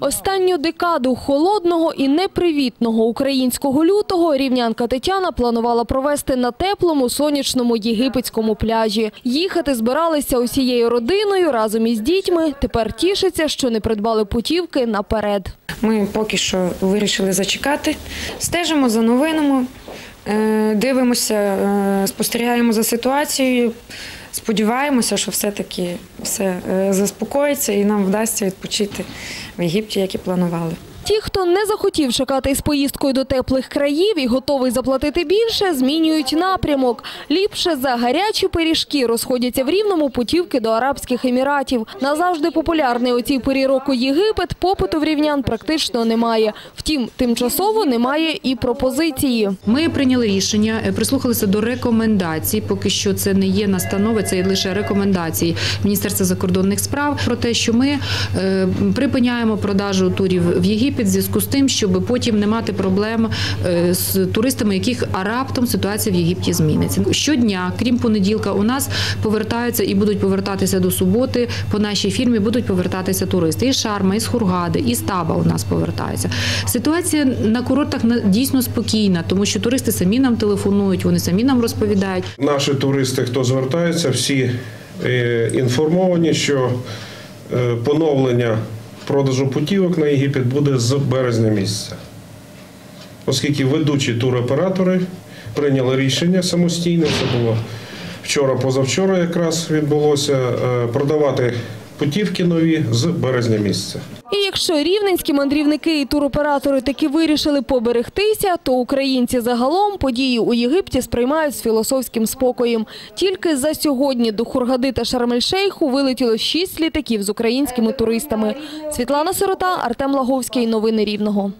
Останню декаду холодного і непривітного українського лютого рівнянка Тетяна планувала провести на теплому сонячному єгипетському пляжі. Їхати збиралися усією родиною разом із дітьми. Тепер тішиться, що не придбали путівки наперед. Ми поки що вирішили зачекати, стежимо за новинами, дивимося, е, спостерігаємо за ситуацією. Сподіваємося, що все-таки все е, заспокоїться і нам вдасться відпочити в Єгипті, як і планували. Ті, хто не захотів чекати із поїздкою до теплих країв і готовий заплатити більше, змінюють напрямок. Ліпше за гарячі пиріжки розходяться в рівному путівки до Арабських Еміратів. Назавжди популярний у цій порі року Єгипет, попиту в рівнян практично немає. Втім, тимчасово немає і пропозиції. Ми прийняли рішення, е, прислухалися до рекомендацій. Поки що це не є настанови, це лише рекомендації Міністерства закордонних справ про те, що ми е, припиняємо продажу турів в Єгипет в зв'язку з тим, щоб потім не мати проблем е, з туристами, яких раптом ситуація в Єгипті зміниться. Щодня, крім понеділка, у нас повертаються і будуть повертатися до суботи. По нашій фірмі будуть повертатися туристи із Шарма, із Хургади, із Таба у нас повертаються. Ситуація на курортах дійсно спокійна, тому що туристи самі нам телефонують, вони самі нам розповідають. Наші туристи, хто звертається, всі е, інформовані, що е, поновлення продажу путівок на Єгипет буде з березня місяця. Оскільки ведучі туроператори прийняли рішення самостійно, це було вчора, позавчора якраз відбулося, е, продавати путівки нові з березня місяця. І якщо рівненські мандрівники і туроператори таки вирішили поберегтися, то українці загалом події у Єгипті сприймають з філософським спокоєм. Тільки за сьогодні до Хургади та Шарм-ель-Шейху вилетіло шість літаків з українськими туристами. Світлана Сирота, Артем Лаговський. Новини Рівного.